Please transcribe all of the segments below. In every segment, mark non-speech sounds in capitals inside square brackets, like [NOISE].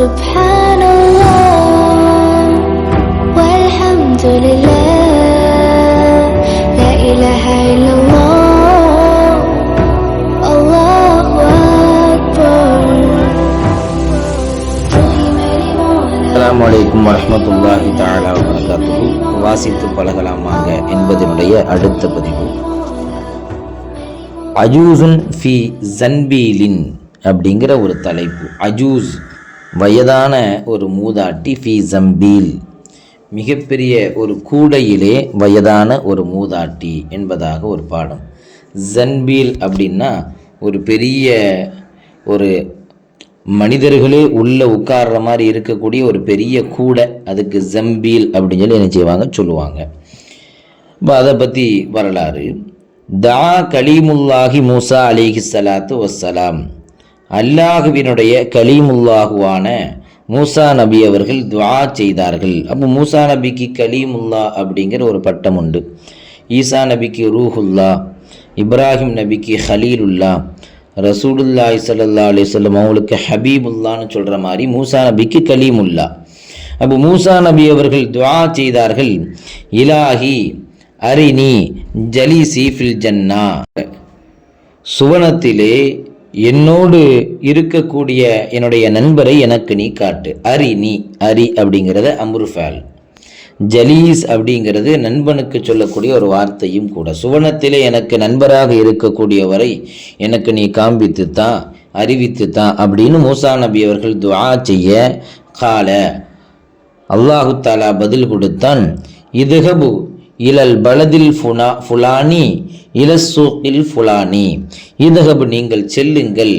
سبحان الله والحمد لله لا إله إلا الله الله أكبر அஸ்ஸலாமு அலைக்கும் வரஹ்மத்துல்லாஹி தஆலா வபரகாத்துஹு வாசித்து பழகலாமாங்க என்பதனுடைய அடுத்த பதிவு அஜூசுன் ஃபி ஜன்பீலின் அப்படிங்கிற ஒரு தலைப்பு அஜூஸ் வயதான ஒரு மூதாட்டி ஃபி ஜம்பீல். மிகப்பெரிய ஒரு கூடையிலே வயதான ஒரு மூதாட்டி என்பதாக ஒரு பாடம். ஜன்பீல் அப்படின்னா ஒரு பெரிய ஒரு மனிதர்களே உள்ளே உட்கார்ற மாதிரி இருக்கக்கூடிய ஒரு பெரிய கூடை. அதுக்கு ஜம்பீல் அப்படின்னு சொல்லி என்ன செய்வாங்க? சொல்லுவாங்க. இப்போ அதை பற்றி வரலாறு. தா கலீமுல்லாஹி மூசா அலிஹி சலாத்து வசலாம் அல்லாஹுவினுடைய கலீமுல்லாஹுவான மூசா நபி அவர்கள் துவா செய்தார்கள். அப்போ மூசா நபிக்கு கலீமுல்லா அப்படிங்கிற ஒரு பட்டம் உண்டு. ஈசா நபிக்கு ரூஹுல்லா இப்ராஹிம் நபிக்கு ஹலீலுல்லா ரசூலுல்லாஹி ஸல்லல்லாஹு அலிசல்லம் அவங்களுக்கு ஹபீபுல்லான்னு சொல்கிற மாதிரி மூசா நபிக்கு கலீமுல்லா. அப்போ மூசா நபி அவர்கள் துவா செய்தார்கள். இலாஹி அரினி ஜலி சீஃபில் ஜன்னா. சுவனத்திலே என்னோடு இருக்கக்கூடிய என்னுடைய நண்பரை எனக்கு நீ காட்டு. அரி நீ அரி அப்படிங்கிறத அம்ருஃபால் ஜலீஸ் அப்படிங்கிறது நண்பனுக்கு சொல்லக்கூடிய ஒரு வார்த்தையும் கூட. சுவனத்திலே எனக்கு நண்பராக இருக்கக்கூடியவரை எனக்கு நீ காண்பித்து தான் அறிவித்து தான் அப்படின்னு மூசா நபி அவர்கள் துவா செய்ய கால. அல்லாஹு தாலா பதில் கொடுத்தான். இதுகபு இலல் பலதில் ஃபுனா ஃபுலானி இலசூக்கில் ஃபுலானி. இதுகபு நீங்கள் செல்லுங்கள்.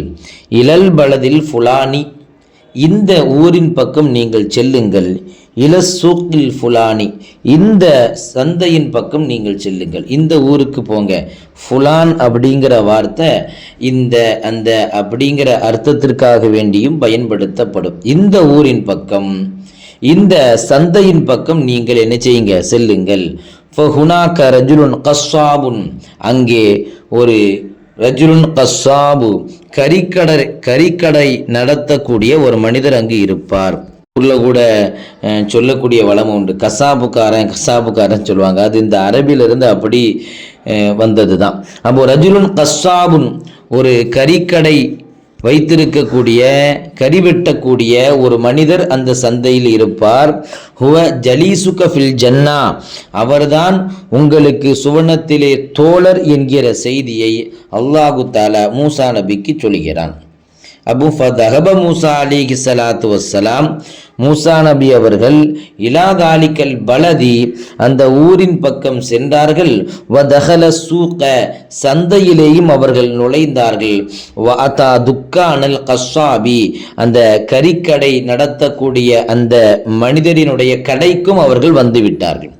இலல் பலதில் ஃபுலானி இந்த ஊரின் பக்கம் நீங்கள் செல்லுங்கள். இலசூக்கில் ஃபுலானி இந்த சந்தையின் பக்கம் நீங்கள் செல்லுங்கள். இந்த ஊருக்கு போங்க. ஃபுலான் அப்படிங்கிற வார்த்தை இந்த அந்த அப்படிங்கிற அர்த்தத்திற்காக வேண்டியும் பயன்படுத்தப்படும். இந்த ஊரின் பக்கம் இந்த சந்தையின் பக்கம் நீங்கள் என்ன செய்யுங்க? செல்லுங்கள். ஃபஹுனாக்க ரஜுலுன் கஸ்ஸாபுன். அங்கே ஒரு ரஜுலுன் கஸ்ஸாபு கறிக்கடை கறிக்கடை நடத்தக்கூடிய ஒரு மனிதர் அங்கு இருப்பார். உள்ள கூட சொல்லக்கூடிய வளம் உண்டு. கசாபுக்காரன் கசாபுக்காரன் சொல்லுவாங்க. அது இந்த அரபிலிருந்து அப்படி வந்தது தான் அப்போ ரஜுலுன் கஸ்ஸாபுன் ஒரு கறிக்கடை வைத்திருக்கக்கூடிய கறிவெட்டக்கூடிய ஒரு மனிதர் அந்த சந்தையில் இருப்பார். ஹுவ ஜலீசுக ஃபில் ஜன்னா. அவர்தான் உங்களுக்கு சுவனத்திலே தோழர் என்கிற செய்தியை அல்லாஹு தாலா மூசா நபிக்கு சொல்கிறான். அபு ஃபதஹப மூசா அலிஹி சலாத்து வசலாம் மூசா நபி அவர்கள் இலாதாலிக்கல் பலதி அந்த ஊரின் பக்கம் சென்றார்கள். வதஹல சூக்க சந்தையிலேயும் அவர்கள் நுழைந்தார்கள். வ அதா துக்கானல் கஸ்ஸாபி அந்த கறிக்கடை நடத்தக்கூடிய அந்த மனிதரினுடைய கடைக்கும் அவர்கள் வந்து விட்டார்கள்.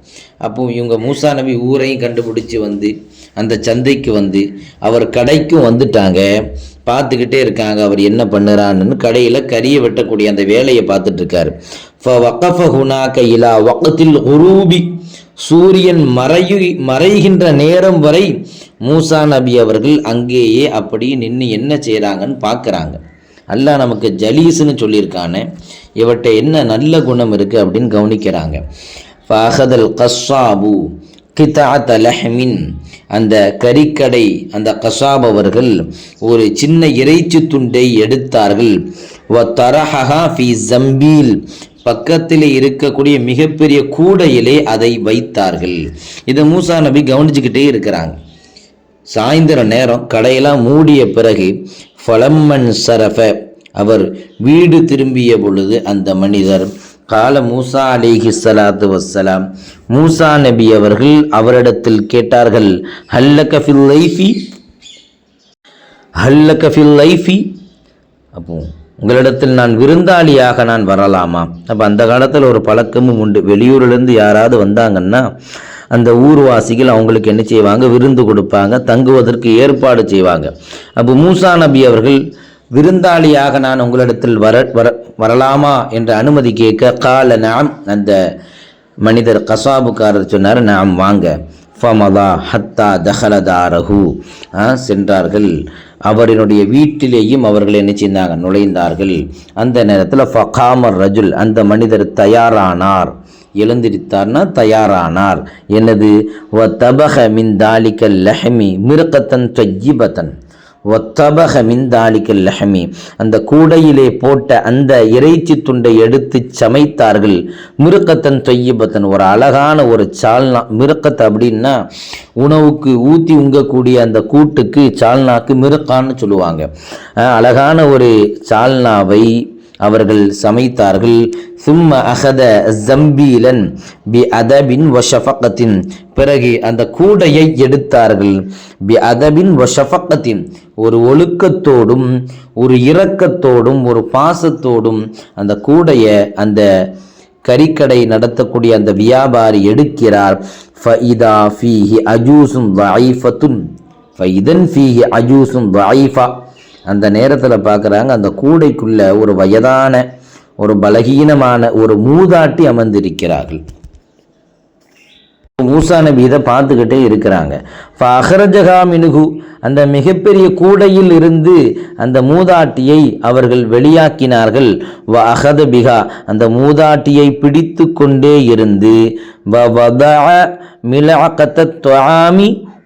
அப்போ இவங்க மூசா நபி ஊரையும் கண்டுபிடிச்சி வந்து அந்த சந்தைக்கு வந்து அவர் கடைக்கும் வந்துட்டாங்க. பார்த்துக்கிட்டே இருக்காங்க அவர் என்ன பண்ணுறான்னு. கடையில் கறியை வெட்டக்கூடிய அந்த வேலையை பார்த்துட்டு இருக்காரு ஃபவகஃப வக்கத்தில் உரூபி சூரியன் மறையு மறைகின்ற நேரம் வரை மூசா நபி அவர்கள் அங்கேயே அப்படி நின்று என்ன செய்கிறாங்கன்னு பார்க்குறாங்க. அல்லாஹ் நமக்கு ஜலீஸ்னு சொல்லியிருக்கானே. இவட்ட என்ன நல்ல குணம் இருக்குது அப்படின்னு கவனிக்கிறாங்க. ஃபஹதல் கஸ்ஸாபு கிதாத் லஹ்மின் அந்த கறிக்கடை அந்த கசாப் அவர்கள் ஒரு சின்ன இறைச்சி துண்டை எடுத்தார்கள். வ தரஹா ஃபி ஜம்பீல். பக்கத்தில் இருக்கக்கூடிய மிகப்பெரிய கூடையிலே அதை வைத்தார்கள். இதை மூசா நபி கவனிச்சுக்கிட்டே இருக்கிறாங்க. சாயந்தர நேரம் கடையெல்லாம் மூடிய பிறகு ஃபலம்மன் சரஃப அவர் வீடு திரும்பிய பொழுது அந்த மனிதர் கால மூசா அலிஹி சலாத்து வசலாம் மூசா நபி அவர்கள் அவரிடத்தில் கேட்டார்கள் ஹல்ல ஃபில் லைஃபி ஹல்ல ஃபில் லைஃபி அப்போ உங்களிடத்தில் நான் விருந்தாளியாக நான் வரலாமா? அப்போ அந்த காலத்தில் ஒரு பழக்கமும் உண்டு. வெளியூர்லேருந்து யாராவது வந்தாங்கன்னா அந்த ஊர்வாசிகள் அவங்களுக்கு என்ன செய்வாங்க? விருந்து கொடுப்பாங்க தங்குவதற்கு ஏற்பாடு செய்வாங்க. அப்போ மூசா நபி அவர்கள் விருந்தாளியாக நான் உங்களிடத்தில் வர வர வரலாமா என்ற அனுமதி கேட்க கால நாம் அந்த மனிதர் கசாபுக்காரர் சொன்னார் நாம் வாங்க. ஃபமதா ஹத்தா தஹலதாரஹு சென்றார்கள். அவரினுடைய வீட்டிலேயும் அவர்கள் என்ன செய்தாங்க? நுழைந்தார்கள். அந்த நேரத்தில் ஃபகாமர் ரஜுல் அந்த மனிதர் தயாரானார். எழுந்திருத்தார்னா தயாரானார். எனது வ தபக மின் தாலிக்கல் லஹமி மிருக்கத்தன் தொய்யிபத்தன் ஒத்தபக மிந்தாலிக்கல் லஹமி. அந்த கூடையிலே போட்ட அந்த இறைச்சி துண்டை எடுத்து சமைத்தார்கள். மிருக்கத்தன் தொய்யபத்தன் ஒரு அழகான ஒரு சால்னா. மிருக்கத்தை அப்படின்னா உணவுக்கு ஊற்றி உங்கக்கூடிய அந்த கூட்டுக்கு சால்னாக்கு மிருக்கான்னு சொல்லுவாங்க. அழகான ஒரு சால்னாவை அவர்கள் சமைத்தார்கள். சும்ம அகத ஜம்பீலன் பி அதபின் வஷஃபகத்தின் பிறகு அந்த கூடையை எடுத்தார்கள். பி அதபின் வஷஃபகத்தின் ஒரு ஒழுக்கத்தோடும் ஒரு இரக்கத்தோடும் ஒரு பாசத்தோடும் அந்த கூடையை அந்த கறிக்கடை நடத்தக்கூடிய அந்த வியாபாரி எடுக்கிறார். ஃபஇதா ஃபீஹி அஜூசும் வஐஃபத்துன் ஃபஇதன் ஃபீஹி அஜூசும் வஐஃபா அந்த நேரத்தில் பார்க்குறாங்க அந்த கூடைக்குள்ள ஒரு வயதான ஒரு பலகீனமான ஒரு மூதாட்டி அமர்ந்திருக்கிறார்கள். மூசா நபி இதை பார்த்துக்கிட்டே இருக்கிறாங்க. அகரஜகா மினுகு அந்த மிகப்பெரிய கூடையில் இருந்து அந்த மூதாட்டியை அவர்கள் வெளியாக்கினார்கள். வ அகத பிகா அந்த மூதாட்டியை பிடித்து கொண்டே இருந்து வ வத மிலஅகத்த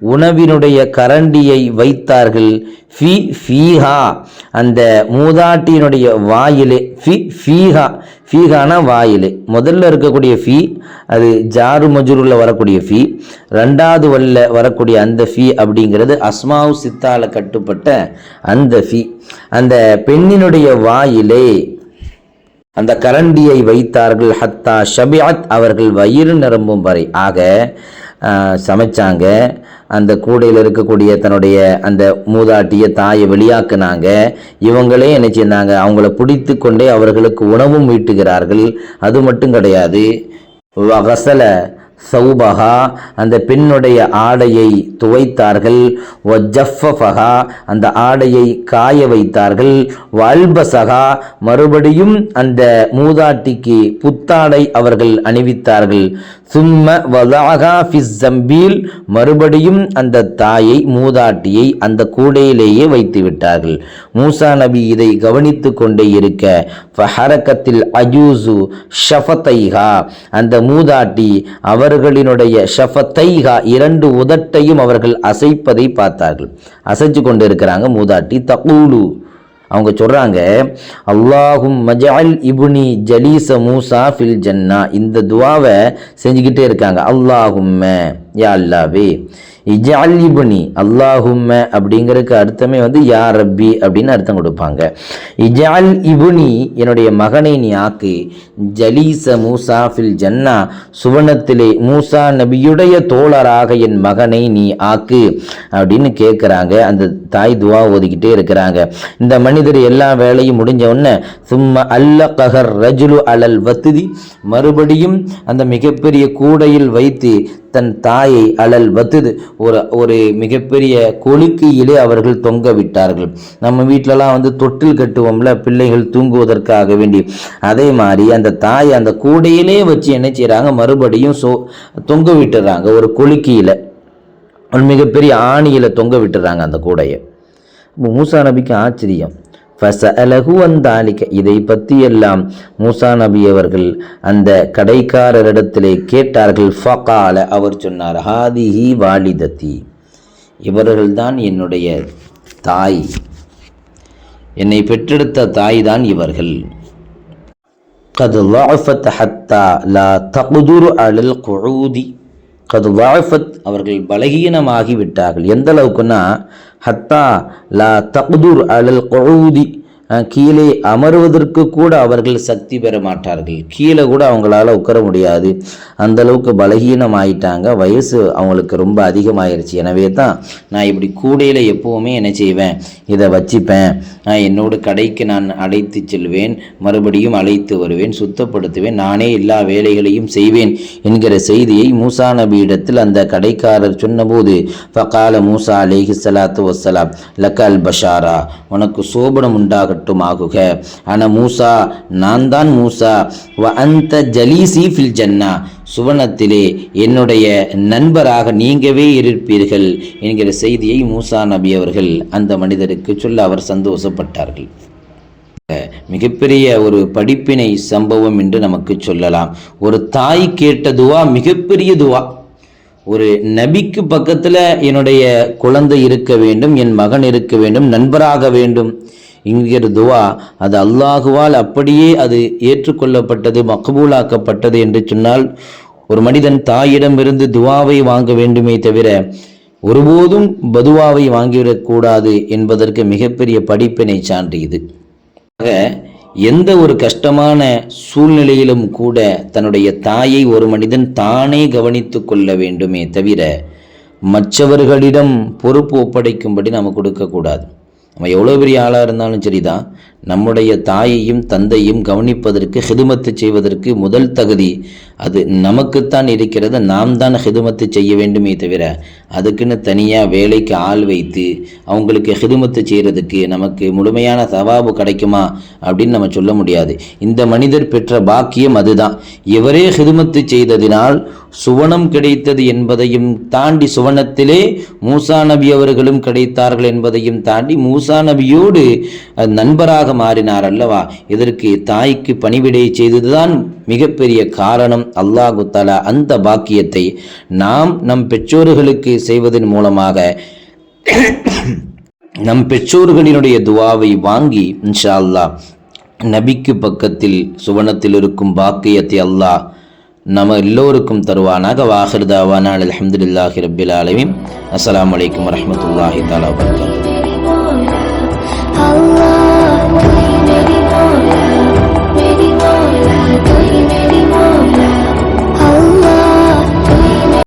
உணவினுடைய கரண்டியை வைத்தார்கள். ஃபி ஃபீஹா. அந்த மூதாட்டியினுடைய வாயிலே ஃபி ஃபீஹா. ஃபீஹானா வாயிலே. முதல்ல இருக்கக்கூடிய ஃபீ அது ஜாரு மஜூரில் வரக்கூடிய ஃபீ. ரெண்டாவது வல்ல வரக்கூடிய அந்த ஃபீ அப்படிங்கிறது அஸ்மாவு சித்தால கட்டுப்பட்ட அந்த ஃபீ. அந்த பெண்ணினுடைய வாயிலே அந்த கரண்டியை வைத்தார்கள். ஹத்தா ஷபியாத் அவர்கள் வயிறு நிரம்பும் வரை. ஆக சமைச்சாங்க. அந்த கூடையில் இருக்கக்கூடிய தன்னுடைய அந்த மூதாட்டிய தாயை வெளியாக்குனாங்க. இவங்களே என்ன செய்தாங்க அவங்கள பிடித்து கொண்டே அவர்களுக்கு உணவும் ஈட்டுகிறார்கள். அது மட்டும் கிடையாது. வகசல சௌபஹா அந்த பெண்ணுடைய ஆடையை துவைத்தார்கள். ஒஜஃபஃபஹா அந்த ஆடையை காய வைத்தார்கள். வல்பசகா மறுபடியும் அந்த மூதாட்டிக்கு புத்தாடை அவர்கள் அணிவித்தார்கள். சும்ம வதாகா ஃபிஸ் ஜம்பீல் மறுபடியும் அந்த தாயை மூதாட்டியை அந்த கூடையிலேயே வைத்து விட்டார்கள் மூசா நபி இதை கவனித்து கொண்டே இருக்க ஃபஹரக்கத்தில் அஜூசு ஷஃபத்தைஹா அந்த மூதாட்டி அவர்களினுடைய ஷஃபத்தைஹா இரண்டு உதட்டையும் அவர்கள் அசைப்பதை பார்த்தார்கள். அசைச்சு கொண்டு இருக்கிறாங்க மூதாட்டி தகூலு. அவங்க சொல்றாங்க அல்லாஹும் மஜால் இபுனி ஜலீச மூசா ஃபில் ஜன்னா. இந்த துவாவை செஞ்சுக்கிட்டே இருக்காங்க. அல்லாஹும் யா அல்லாவே. இஜால் இபுனி அல்லாஹும்ம அப்படிங்கிறதுக்கு அர்த்தமே வந்து யா ரப்பி அப்படின்னு அர்த்தம் கொடுப்பாங்க. இஜால் இபுனி என்னுடைய மகனை நீ ஆக்கு. ஜலீச மூசா ஃபில் ஜன்னா சுவனத்திலே மூசா நபியுடைய தோழராக என் மகனை நீ ஆக்கு அப்படின்னு கேட்குறாங்க அந்த தாய் துவா ஓதிக்கிட்டே இருக்கிறாங்க. இந்த மனிதர் எல்லா வேலையும் முடிஞ்ச உடனே சும்மா அல்ல கஹர் ரஜுலு அலல் வத்துதி மறுபடியும் அந்த மிகப்பெரிய கூடையில் வைத்து தன் தாயை அலல் வத்துது. ஒரு ஒரு மிகப்பெரிய கொலுக்கியிலே அவர்கள் தொங்க விட்டார்கள். நம்ம வீட்டிலலாம் வந்து தொட்டில் கட்டுவோம்ல பிள்ளைகள் தூங்குவதற்காக வேண்டி. அதே மாதிரி அந்த தாய் அந்த கூடையிலே வச்சு என்ன செய்கிறாங்க மறுபடியும் சோ தொங்க விட்டுறாங்க. ஒரு கொலுக்கியில் ஒரு மிகப்பெரிய ஆணியில் தொங்க விட்டுறாங்க அந்த கூடையை. மூசா நபிக்கு ஆச்சரியம். ஃபசஅலகு வந்தாலிக்க இதை பற்றியெல்லாம் மூசா நபி அவர்கள் அந்த கடைக்காரரிடத்திலே கேட்டார்கள். ஃபகால அவர் சொன்னார் ஹாதிஹி வாலிதத்தி. இவர்கள்தான் என்னுடைய தாய். என்னை பெற்றெடுத்த தாய் தான் இவர்கள். கது வாஃபத் ஹத்தா லா தகுதுரு அலல் குழூதி கது வாஃபத் அவர்கள் பலகீனமாகி விட்டார்கள் எந்த அளவுக்குன்னா ஹத்தா லா தகுதுர் அலல் குழூதி கீழே அமர்வதற்கு கூட அவர்கள் சக்தி பெற மாட்டார்கள். கீழே கூட அவங்களால உட்கார முடியாது. அந்த அளவுக்கு பலகீனம் ஆயிட்டாங்க வயசு அவங்களுக்கு ரொம்ப அதிகமாயிருச்சு. எனவே தான் நான் இப்படி கூடையில் எப்போவுமே என்ன செய்வேன்? இதை வச்சுப்பேன். நான் என்னோட கடைக்கு நான் அழைத்து செல்வேன். மறுபடியும் அழைத்து வருவேன். சுத்தப்படுத்துவேன். நானே எல்லா வேலைகளையும் செய்வேன் என்கிற செய்தியை மூசா நபியிடத்தில் அந்த கடைக்காரர் சொன்னபோது ஃபகால மூசா அலேஹி சலாத்து வசலாம் லக்கால் பஷாரா. உனக்கு சோபனம் உண்டாகும் மட்டுமாகுக ஆன ஆனா மூசா நான் தான் மூசா. வ அந்த ஜலீசி ஃபில் ஜன்னா. சுவனத்திலே என்னுடைய நண்பராக நீங்கவே இருப்பீர்கள் என்கிற செய்தியை மூசா நபி அவர்கள் அந்த மனிதருக்கு சொல்ல அவர் சந்தோஷப்பட்டார்கள். மிகப்பெரிய ஒரு படிப்பினை சம்பவம் என்று நமக்கு சொல்லலாம். ஒரு தாய் கேட்ட துவா மிகப்பெரிய துவா. ஒரு நபிக்கு பக்கத்தில் என்னுடைய குழந்தை இருக்க வேண்டும் என் மகன் இருக்க வேண்டும் நண்பராக வேண்டும். என்கிற துவா அது அல்லாஹுவால் அப்படியே அது ஏற்றுக்கொள்ளப்பட்டது மக்பூலாக்கப்பட்டது என்று சொன்னால் ஒரு மனிதன் தாயிடமிருந்து துவாவை வாங்க வேண்டுமே தவிர ஒருபோதும் பதுவாவை வாங்கிவிடக்கூடாது என்பதற்கு மிகப்பெரிய படிப்பினை சான்று இது. ஆக எந்த ஒரு கஷ்டமான சூழ்நிலையிலும் கூட தன்னுடைய தாயை ஒரு மனிதன் தானே கவனித்து கொள்ள வேண்டுமே தவிர மற்றவர்களிடம் பொறுப்பு ஒப்படைக்கும்படி நாம் கொடுக்கக்கூடாது நம்ம எவ்வளோ பெரிய ஆளாக இருந்தாலும் சரிதான். நம்முடைய தாயையும் தந்தையும் கவனிப்பதற்கு ஹிதுமத்து செய்வதற்கு முதல் தகுதி அது நமக்குத்தான் இருக்கிறத நாம் தான் ஹிதுமத்து செய்ய வேண்டுமே தவிர அதுக்குன்னு தனியாக வேலைக்கு ஆள் வைத்து அவங்களுக்கு ஹிதுமத்து செய்கிறதுக்கு நமக்கு முழுமையான சவாபு கிடைக்குமா அப்படின்னு நம்ம சொல்ல முடியாது. இந்த மனிதர் பெற்ற பாக்கியம் அதுதான். இவரே ஹிதுமத்து செய்ததினால் சுவனம் கிடைத்தது என்பதையும் தாண்டி சுவனத்திலே மூசா நபி அவர்களும் கிடைத்தார்கள் என்பதையும் தாண்டி மூசா நபியோடு நண்பராக மாறினார் அல்லவா? இதற்கு தாய்க்கு பணிவிடை செய்ததுதான் மிகப்பெரிய காரணம். அல்லாஹு தலா அந்த பாக்கியத்தை நாம் நம் பெற்றோர்களுக்கு செய்வதன் மூலமாக [COUGHS] நம் பெற்றோர்களினுடைய துவாவை வாங்கி இன்ஷா அல்லாஹ் நபிக்கு பக்கத்தில் சுவனத்தில் இருக்கும் பாக்கியத்தை அல்லாஹ் நம்ம எல்லோருக்கும் தருவானாக வாஹிர்தாவான அல்ஹம்துலில்லாஹி ரப்பில் ஆலமீன். அஸ்ஸலாமு அலைக்கும் வரஹ்மத்துல்லாஹி தஆலா வபரகாத்துஹு. Allah,